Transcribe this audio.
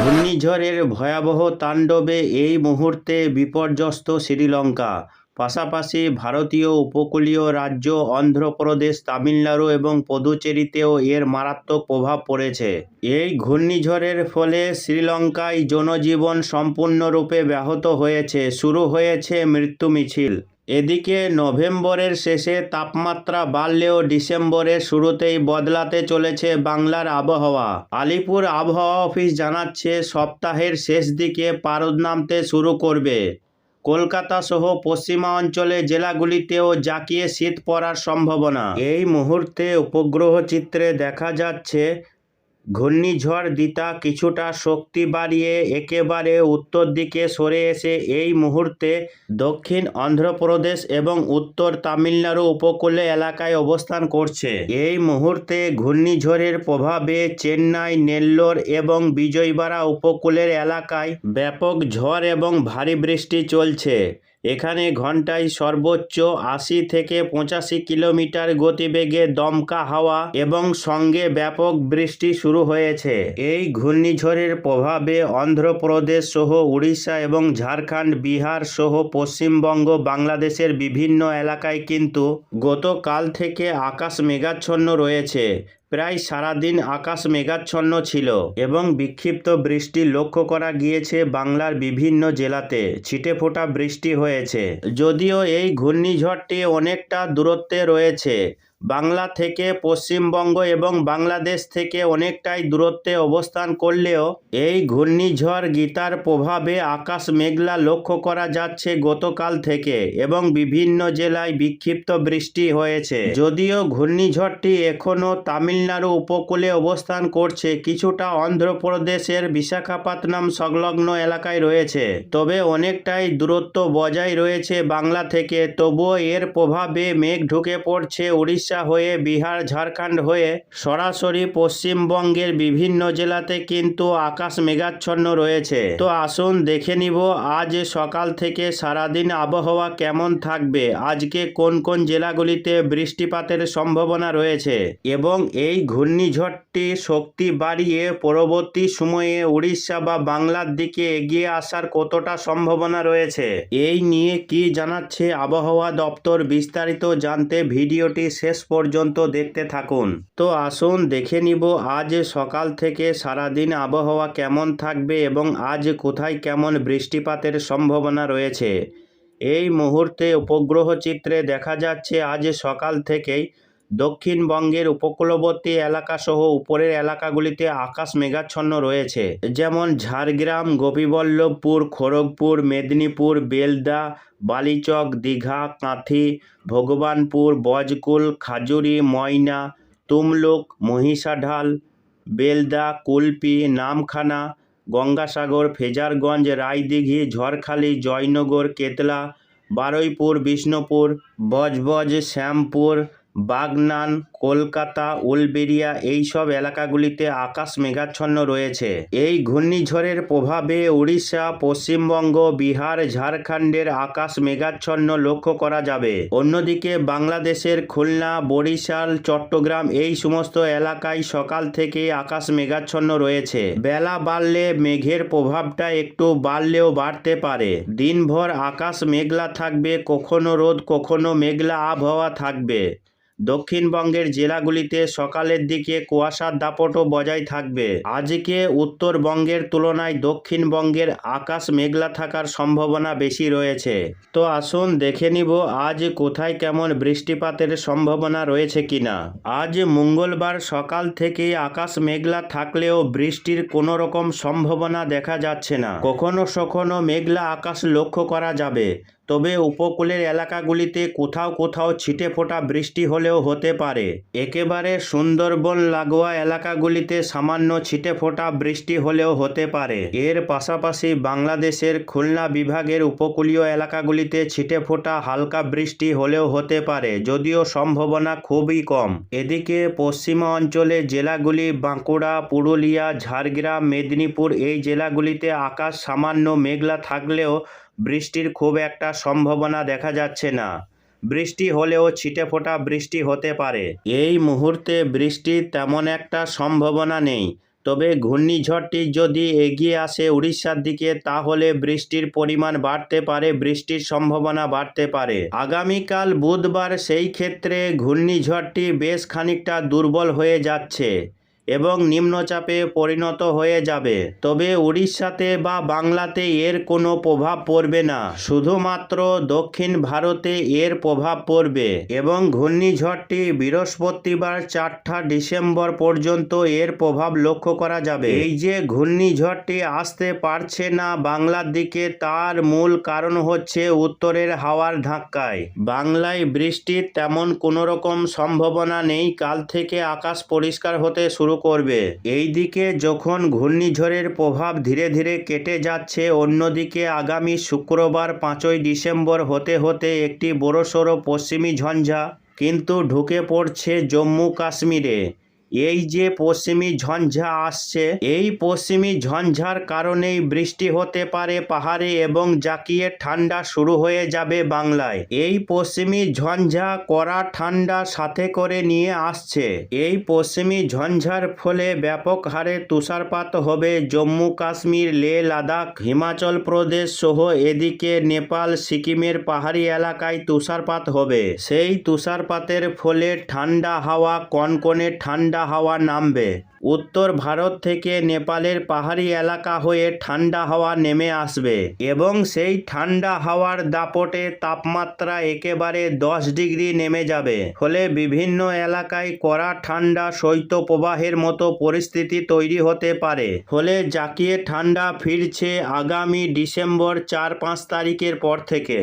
ঘূর্ণিঝড়ের ভয়াবহ তাণ্ডবে এই মুহূর্তে বিপর্যস্ত শ্রীলঙ্কা। পাশাপাশি ভারতীয় উপকূলীয় রাজ্য অন্ধ্রপ্রদেশ, তামিলনাড়ু এবং পুদুচেরিতেও এর মারাত্মক প্রভাব পড়েছে। এই ঘূর্ণিঝড়ের ফলে শ্রীলঙ্কায় জনজীবন সম্পূর্ণরূপে ব্যাহত হয়েছে, শুরু হয়েছে মৃত্যু মিছিল। এদিকে নভেম্বরের শেষে তাপমাত্রা বাড়লেও ডিসেম্বরের শুরুতেই বদলাতে চলেছে বাংলার আবহাওয়া। আলিপুর আবহাওয়া অফিস জানাচ্ছে সপ্তাহের শেষ দিকে পারদ নামতে শুরু করবে। কলকাতা সহ পশ্চিমা অঞ্চলে জেলাগুলিতেও জাঁকিয়ে শীত পড়ার সম্ভাবনা। এই মুহূর্তে উপগ্রহ চিত্রে দেখা যাচ্ছে ঘূর্ণিঝড় দিতা কিছুটা শক্তি বাড়িয়ে একেবারে উত্তর দিকে সরে এসে এই মুহূর্তে দক্ষিণ অন্ধ্রপ্রদেশ এবং উত্তর তামিলনাড়ু উপকূলে এলাকায় অবস্থান করছে। এই মুহূর্তে ঘূর্ণিঝড়ের প্রভাবে চেন্নাই, নেল্লোর এবং বিজয়বাড়া উপকূলের এলাকায় ব্যাপক ঝড় এবং ভারী বৃষ্টি চলছে। এখানে ঘন্টায় সর্বোচ্চ আশি থেকে পঁচাশি কিলোমিটার গতিবেগে দমকা হাওয়া এবং সঙ্গে ব্যাপক বৃষ্টি শুরু হয়েছে। এই ঘূর্ণিঝড়ের প্রভাবে অন্ধ্রপ্রদেশ সহ উড়িষ্যা এবং ঝাড়খণ্ড, বিহার সহ পশ্চিমবঙ্গ, বাংলাদেশের বিভিন্ন এলাকায় কিন্তু গতকাল থেকে আকাশ মেঘাচ্ছন্ন রয়েছে। প্রায় সারাদিন আকাশ মেঘাচ্ছন্ন ছিল এবং বিক্ষিপ্ত বৃষ্টি লক্ষ্য করা গিয়েছে বাংলার বিভিন্ন জেলাতে। ছিটে ফোটা বৃষ্টি হয়েছে। যদিও এই ঘূর্ণিঝড়টি অনেকটা দূরত্বে রয়েছে। বাংলা থেকে পশ্চিমবঙ্গ এবং বাংলাদেশ থেকে অনেকটাই দূরত্বে অবস্থান করলেও এই ঘূর্ণিঝড় গীতার প্রভাবে আকাশ মেঘলা লক্ষ্য করা যাচ্ছে গতকাল থেকে এবং বিভিন্ন জেলায় বিক্ষিপ্ত বৃষ্টি হয়েছে। যদিও ঘূর্ণিঝড়টি এখনও তামিলনাড়ু উপকূলে অবস্থান করছে, কিছুটা অন্ধ্রপ্রদেশের বিশাখাপত্তনম সংলগ্ন এলাকায় রয়েছে। তবে অনেকটাই দূরত্ব বজায় রয়েছে বাংলা থেকে, তবুও এর প্রভাবে মেঘ ঢুকে পড়ছে উড়িষ্যা হয়ে বিহার, ঝাড়খণ্ড হয়ে সরাসরি পশ্চিমবঙ্গের বিভিন্ন জেলাতে কিন্তু আকাশ মেঘাচ্ছন্ন রয়েছে। তো আসুন দেখে নিব আজ সকাল থেকে সারাদিন আবহাওয়া কেমন থাকবে। আজকে কোন কোন জেলাগুলিতে বৃষ্টিপাতের সম্ভাবনা রয়েছে এবং এই ঘূর্ণিঝড়টি শক্তি বাড়িয়ে পরবর্তী সময়ে উড়িষ্যা বা বাংলার দিকে এগিয়ে আসার কতটা সম্ভাবনা রয়েছে? এই নিয়ে কি জানাচ্ছে আবহাওয়া দপ্তর বিস্তারিত জানতে ভিডিওটি শেষ পর্যন্ত দেখতে থাকুন। তো আসুন, দেখে নিব আজ সকাল থেকে সারাদিন আবহাওয়া কেমন থাকবে এবং আজ কোথায় কেমন বৃষ্টিপাতের সম্ভাবনা রয়েছে। এই মুহূর্তে উপগ্রহ চিত্রে দেখা যাচ্ছে আজ সকাল থেকেই দক্ষিণবঙ্গের উপকূলবর্তী এলাকাসহ উপরের এলাকাগুলিতে আকাশ মেঘাচ্ছন্ন রয়েছে। যেমন ঝাড়গ্রাম, গোপীবল্লভপুর, খড়গপুর, মেদিনীপুর, বেলদা, বালিচক, দীঘা, কাঁথি, ভগবানপুর, বজকুল, খাজুরি, ময়না, তুমলুক, মহিষাঢাল, বেলদা, কুলপি, নামখানা, গঙ্গাসাগর, ফেজারগঞ্জ, রায়দিঘি, ঝড়খালি, জয়নগর, কেতলা, বারুইপুর, বিষ্ণুপুর, বজবজ, শ্যামপুর বাগনান, কলকাতা উলবেরিয়া এইসব এলাকাগুলিতে আকাশ মেঘাচ্ছন্ন রয়েছে। এই ঘূর্ণিঝড়ের প্রভাবে উড়িষ্যা পশ্চিমবঙ্গ, বিহার, ঝাড়খণ্ডের আকাশ মেঘাচ্ছন্ন লক্ষ্য করা যাবে। অন্যদিকে বাংলাদেশের খুলনা, বরিশাল, চট্টগ্রাম এই সমস্ত এলাকায় সকাল থেকে আকাশ মেঘাচ্ছন্ন রয়েছে। বেলা বাড়লে মেঘের প্রভাবটা একটু বাড়লেও বাড়তে পারে। দিনভর আকাশ মেঘলা থাকবে, কখনো রোদ, কখনো মেঘলা আবহাওয়া থাকবে। দক্ষিণবঙ্গের জেলাগুলিতে সকালের দিকে কুয়াশার দাপটও বজায় থাকবে। আজকে উত্তরবঙ্গের তুলনায় দক্ষিণবঙ্গের আকাশ মেঘলা থাকার সম্ভাবনা বেশি রয়েছে। তো আসুন দেখে নিব আজ কোথায় কেমন বৃষ্টিপাতের সম্ভাবনা রয়েছে কিনা। আজ মঙ্গলবার সকাল থেকেই আকাশ মেঘলা থাকলেও বৃষ্টির কোনো রকম সম্ভাবনা দেখা যাচ্ছে না। কখনো সখনো মেঘলা আকাশ লক্ষ্য করা যাবে। তবে উপকূলের এলাকাগুলিতে কোথাও কোথাও ছিটে ফোটা বৃষ্টি হলেও হতে পারে। একেবারে সুন্দরবন লাগোয়া এলাকাগুলিতে সামান্য ছিটে ফোটা বৃষ্টি হলেও হতে পারে। এর পাশাপাশি বাংলাদেশের খুলনা বিভাগের উপকূলীয় এলাকাগুলিতে ছিটে ফোটা হালকা বৃষ্টি হলেও হতে পারে, যদিও সম্ভাবনা খুবই কম। এদিকে পশ্চিমা অঞ্চলে জেলাগুলি বাঁকুড়া, পুরুলিয়া, ঝাড়গ্রাম, মেদিনীপুর এই জেলাগুলিতে আকাশ সামান্য মেঘলা থাকলেও বৃষ্টির খুব একটা সম্ভাবনা দেখা যাচ্ছে না। বৃষ্টি হলেও ছিটেফোঁটা বৃষ্টি হতে পারে। এই মুহূর্তে বৃষ্টির তেমন একটা সম্ভাবনা নেই। তবে ঘূর্ণিঝড়টি যদি এগিয়ে আসে উড়িষ্যার দিকে, তাহলে বৃষ্টির পরিমাণ বাড়তে পারে, বৃষ্টির সম্ভাবনা বাড়তে পারে। আগামীকাল বুধবার সেই ক্ষেত্রে ঘূর্ণিঝড়টি বেশ খানিকটা দুর্বল হয়ে যাচ্ছে। এবং নিম্নচাপে পরিণত হয়ে যাবে। তবে উড়িষ্যাতে বা বাংলাতে এর কোনো প্রভাব পড়বে না। শুধুমাত্র দক্ষিণ ভারতে এর প্রভাব পড়বে এবং ঘূর্ণিঝড়টি বৃহস্পতিবার চারটা ডিসেম্বর পর্যন্ত এর প্রভাব লক্ষ্য করা যাবে। এই যে ঘূর্ণিঝড়টি আসতে পারছে না বাংলার দিকে, তার মূল কারণ হচ্ছে উত্তরের হাওয়ার ধাক্কায়। বাংলায় বৃষ্টির তেমন কোনো রকম সম্ভাবনা নেই। কাল থেকে আকাশ পরিষ্কার হতে শুরু করবে। এইদিকে যখন ঘূর্ণিঝড়ের প্রভাব ধীরে ধীরে কেটে যাচ্ছে, অন্যদিকে আগামী শুক্রবার পাঁচই ডিসেম্বর হতে হতে একটি বড়সড় পশ্চিমী ঝঞ্ঝা কিন্তু ঢুকে পড়ছে জম্মু কাশ্মীরে। এই যে পশ্চিমী ঝঞ্ঝা আসছে, এই পশ্চিমী ঝঞ্ঝার কারণেই বৃষ্টি হতে পারে পাহাড়ে এবং জাকিয়ে ঠান্ডা শুরু হয়ে যাবে বাংলায়। এই পশ্চিমী ঝঞ্ঝা করা ঠান্ডা সাথে করে নিয়ে আসছে। এই পশ্চিমী ঝঞ্ঝার ফলে ব্যাপক হারে তুষারপাত হবে জম্মু কাশ্মীর, লে, লাদাখ, হিমাচল প্রদেশ সহ এদিকে নেপাল, সিকিমের পাহাড়ি এলাকায় তুষারপাত হবে। সেই তুষারপাতের ফলে ঠান্ডা হাওয়া কনকনে ঠান্ডা হাওয়া নামবে। উত্তর ভারত থেকে নেপালের পাহাড়ি এলাকা হয়ে ঠান্ডা হাওয়া নেমে আসবে এবং সেই ঠান্ডা হাওয়ার দাপটে তাপমাত্রা একেবারে দশ ডিগ্রি নেমে যাবে। ফলে বিভিন্ন এলাকায় কড়া ঠান্ডা শৈত্যপ্রবাহের মতো পরিস্থিতি তৈরি হতে পারে। ফলে জাকিয়ে ঠান্ডা ফিরছে আগামী ডিসেম্বর চার পাঁচ তারিখের পর থেকে।